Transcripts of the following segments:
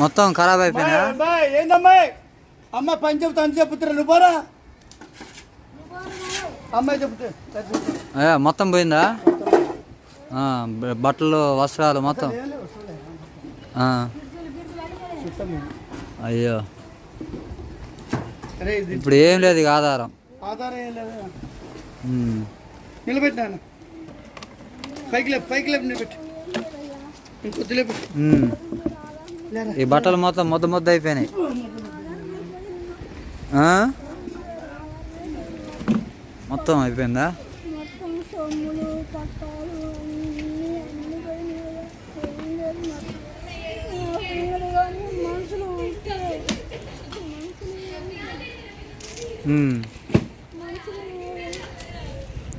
మొత్తం ఖరాబ్ అయిపోయినా? అమ్మ పని చెప్తా అని నువ్వు పోరా? అమ్మాయి చెప్తే మొత్తం పోయిందా? బట్టలు వస్త్రాలు మొత్తం? అయ్యో. ఇప్పుడు ఏం లేదు ఇక ఆధారం. ఆధారం ఏం లేదా. నిలబెట్టినాను పైకి లేపు పైకి లేపు నిలబెట్టు. ఇంకొద్ది లేపు ఈ బట్టలు మొత్తం ముద్ద ముద్ద అయిపోయినాయి. మొత్తం అయిపోయిందా?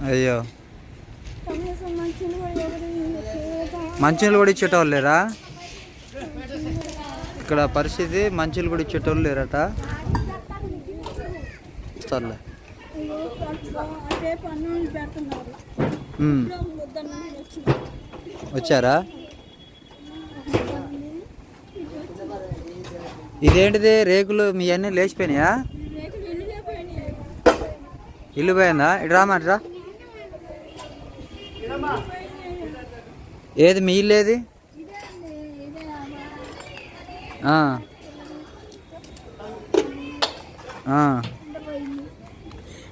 అయ్యో. మంచి నీళ్ళు కూడా ఇచ్చేటోళ్ళు లేరా? ఇక్కడ పరిస్థితి మంచులు కూడా ఇచ్చేటోళ్ళు లేరట. సర్లే. వచ్చారా? ఇదేంటిది? రేకులు మీ అన్నీ లేచిపోయినాయా? ఇల్లు పోయిందా? ఇటు రామాట్రా ఏది మీ ఇల్లు ఏది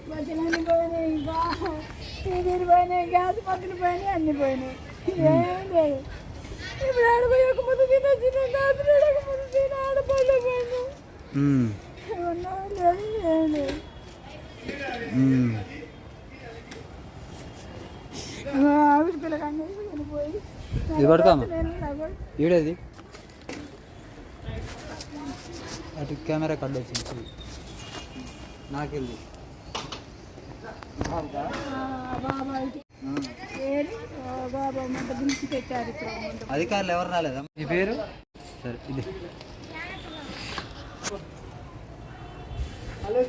మధ్యలో పోయినాయి గ్యాస్ పక్కన పోయినాయి అన్ని పోయినాయి ఏం లేదు ఇప్పుడు తిన పోయినాయి లేదు ఏం లేదు. ఆవిడ పిల్లగానే పోయి ఇది నవ్వడు. ఈడేది? అటు కెమెరా కడ్డు వచ్చింది నాకెళ్ళి అధికారులు ఎవరు రాలేదా? మీ పేరు? సరే ఇది. అలాగే